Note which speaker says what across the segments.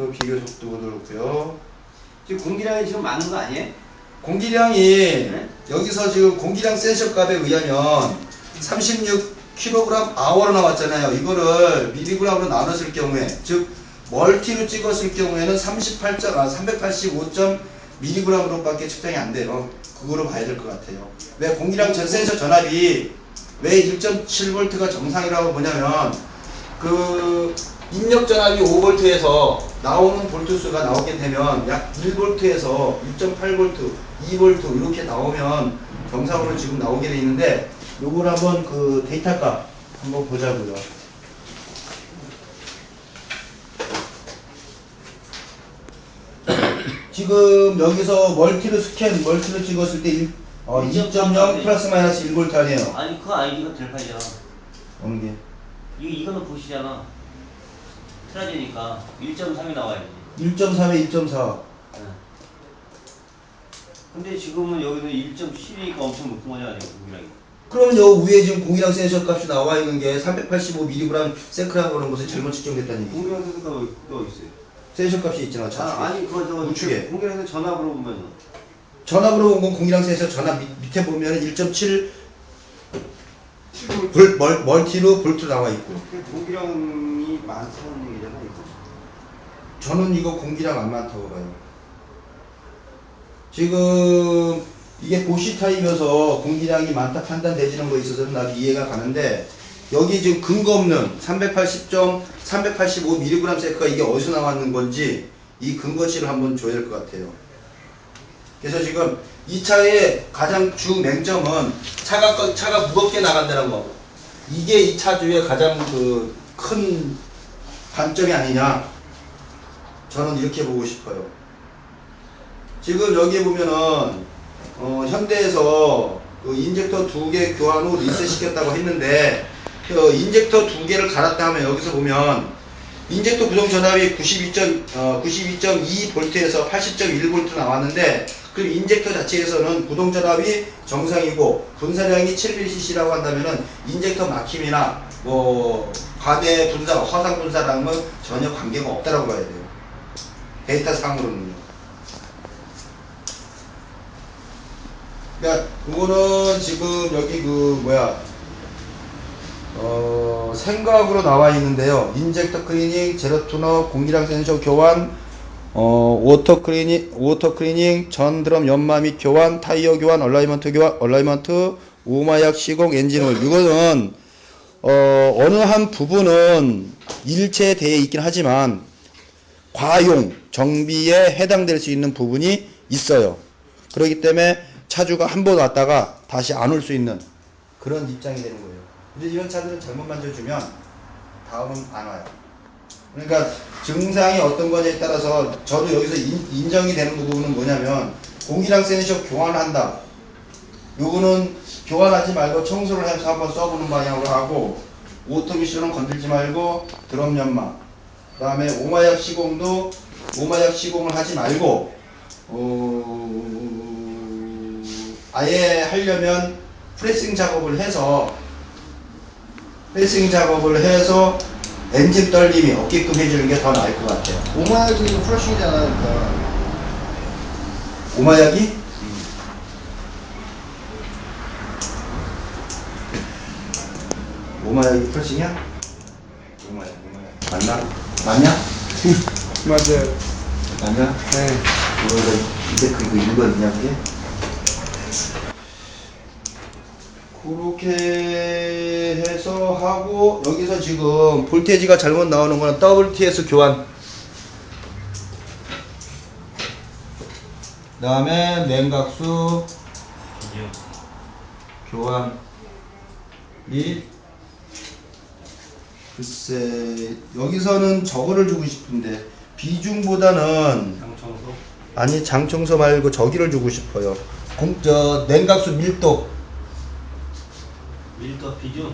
Speaker 1: 또 비교 속도도 그렇고요.
Speaker 2: 지금 공기량이 지금 많은 거 아니에요?
Speaker 1: 공기량이
Speaker 2: 네?
Speaker 1: 여기서 지금 공기량 센서 값에 의하면 36kg 아워로 나왔잖아요. 이거를 미리그램으로 나눴을 경우에 즉 멀티로 찍었을 경우에는 38점 아 385점 미리그램으로밖에 측정이 안 돼요. 그거로 봐야 될 것 같아요. 왜 공기량 전 센서 전압이 왜 1.7V가 정상이라고 보냐면 그 입력 전압이 5V에서 나오는 볼트 수가 나오게 되면 약 1V에서 1.8V, 2V 이렇게 나오면 정상으로 지금 나오게 돼 있는데 요걸 한번 그 데이터 값 한번 보자고요. 지금 여기서 멀티로 스캔, 멀티로 찍었을 때 일- 어, 2.0 플러스 마이너스 1V 아니에요.
Speaker 3: 아니 그거 아이디가 델파이잖아.
Speaker 1: 어느 게?
Speaker 3: 이거 이거는 보시잖아. 트라지니까 1.3이 나와야지.
Speaker 1: 1.3에 1.4.
Speaker 3: 네. 근데 지금은 여기는 1.7이니까 엄청 높은 거냐 공기량이.
Speaker 1: 그러면 여 위에 지금 공이랑 센서 값이 나와 있는 게 385mg 세크라고 하는 것은 잘못 측정됐다는 얘기.
Speaker 2: 공기량 센서가 왜또 있어요?
Speaker 1: 센서 값이 있잖아. 좌측에.
Speaker 2: 아, 아니 그거 저
Speaker 1: 우측에.
Speaker 2: 공기량 센서 전압으로 보면
Speaker 1: 전압으로 본 건 공이랑 센서 전압 밑, 밑에 보면 1.7 불, 멀, 멀티로 볼트 나와 있고.
Speaker 2: 공기량이 많다는.
Speaker 1: 저는 이거 공기량 안 많다고 봐요. 지금 이게 보시 타입이어서 공기량이 많다 판단되지는 거에 있어서는 나도 이해가 가는데 여기 지금 근거 없는 380점 385mg 세크가 이게 어디서 나왔는 건지 이 근거치를 한번 줘야 될 것 같아요. 그래서 지금 이 차의 가장 주 맹점은 차가 꺼- 차가 무겁게 나간다는 거. 이게 이 차주의 가장 그 큰 단점이 아니냐. 저는 이렇게 보고 싶어요. 지금 여기에 보면은 어, 현대에서 그 인젝터 두 개 교환 후 리셋 시켰다고 했는데 그 인젝터 두 개를 갈았다 하면 여기서 보면 인젝터 구동 전압이 92점, 어, 92.2V에서 80.1V 나왔는데 그 인젝터 자체에서는 구동 전압이 정상이고 분사량이 700cc라고 한다면은 인젝터 막힘이나 뭐 과대 분사, 화상 분사랑은 전혀 관계가 없다라고 봐야 돼요. 데이터 상으로는요. 그러니까 그거는 지금 여기 그 뭐야 어 생각으로 나와 있는데요. 인젝터 클리닝, 제로 투너, 공기량 센서 교환, 어 워터 클리닝, 워터 클리닝, 전 드럼 연마 및 교환, 타이어 교환, 얼라이먼트 교환, 얼라이먼트, 우마약 시공, 엔진 오일. 이거는 어 어느 한 부분은 일체되어 있긴 하지만 과용 정비에 해당될 수 있는 부분이 있어요. 그렇기 때문에 차주가 한 번 왔다가 다시 안 올 수 있는 그런 입장이 되는 거예요. 근데 이런 차들은 잘못 만져주면 다음은 안 와요. 그러니까 증상이 어떤 거냐에 따라서 저도 여기서 인, 정이 되는 부분은 뭐냐면 공기랑 센서 교환한다. 요거는 교환하지 말고 청소를 해서 한번 써보는 방향으로 하고 오토미션은 건들지 말고 드럼 연마 그 다음에 오마약 시공도 오마약 시공을 하지 말고 어, 아예 하려면 프레싱 작업을 해서 프레싱 작업을 해서 엔진 떨림이 없게끔 해주는 게 더 나을 것 같아요.
Speaker 2: 오마약이 이거 플러싱이잖아 그러니까.
Speaker 1: 오마약이 오마약이 프레싱이야? 오마약, 오마약. 맞나? 맞냐?
Speaker 4: 맞아요.
Speaker 1: 맞냐?
Speaker 4: 네.
Speaker 1: 그거가 이제 그거 읽었냐 그게? 그렇게 해서 하고 여기서 지금 볼테이지가 잘못 나오는 거는 WTS 교환 그 다음에 냉각수 교환 및 글쎄 여기서는 저거를 주고 싶은데 비중보다는
Speaker 3: 장청소.
Speaker 1: 아니 장청소 말고 저기를 주고 싶어요. 공, 저 냉각수 밀도
Speaker 3: 밀도 비중.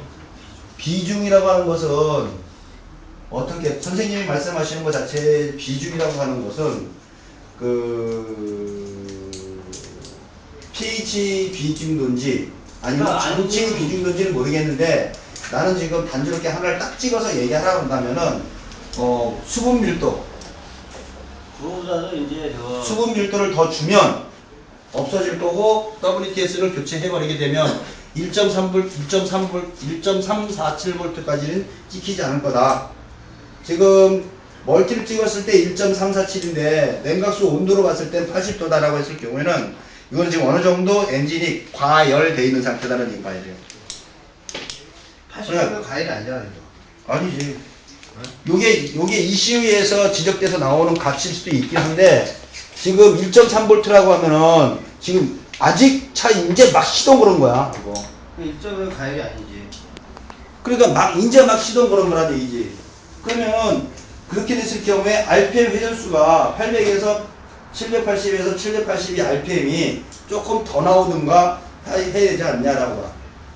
Speaker 1: 비중이라고 하는 것은 어떻게 선생님이 말씀하시는 것 자체 비중이라고 하는 것은 그 pH 비중도인지 아니면
Speaker 3: 그러니까 아니면-
Speaker 1: 비중도인지는 모르겠는데 나는 지금 단조롭게 하나를 딱 찍어서 얘기하라고 한다면은 어 수분 밀도
Speaker 3: 수보다는 이제 저
Speaker 1: 수분 밀도를 더 주면 없어질 거고 WTS를 교체해버리게 되면 1.3V, 1.3V, 1.347V까지는 찍히지 않을 거다. 지금 멀티를 찍었을 때 1.347인데 냉각수 온도로 봤을 땐 80도다라고 했을 경우에는 이거는 지금 어느 정도 엔진이 과열돼 있는 상태다는 얘기 봐야 돼요.
Speaker 2: 80도면 과일이 아니잖아 이거.
Speaker 1: 아니지. 요게, 요게 ECU에서 지적돼서 나오는 값일 수도 있긴 한데, 지금 1.3V라고 하면은, 지금 아직 차 이제 막 시동 그런 거야, 이거.
Speaker 2: 1점은 과일이 아니지.
Speaker 1: 그러니까 막, 이제 막 시동 그런 거란 얘기지. 그러면, 그렇게 됐을 경우에 RPM 회전수가 800에서 780에서 782 RPM이 조금 더 나오든가 하- 해야 되지 않냐라고. 봐.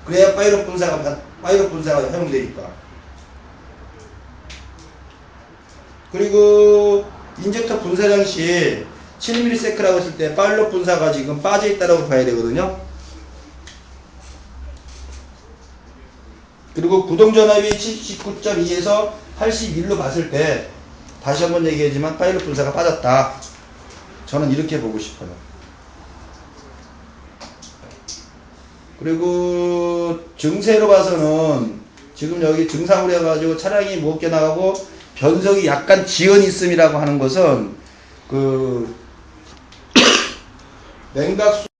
Speaker 1: 그래야 파이럿 분사가, 다- 파이럿 분사가 사용되니까. 그리고 인젝터 분사 장치 7ms라고 했을 때 파일럿 분사가 지금 빠져 있다고 봐야 되거든요. 그리고 구동 전압이 79.2에서 81로 봤을 때 다시 한번 얘기하지만 파일럿 분사가 빠졌다. 저는 이렇게 보고 싶어요. 그리고 증세로 봐서는 지금 여기 증상으로 해가지고 차량이 무겁게 나가고 변속이 약간 지연이 있음이라고 하는 것은 그 냉각수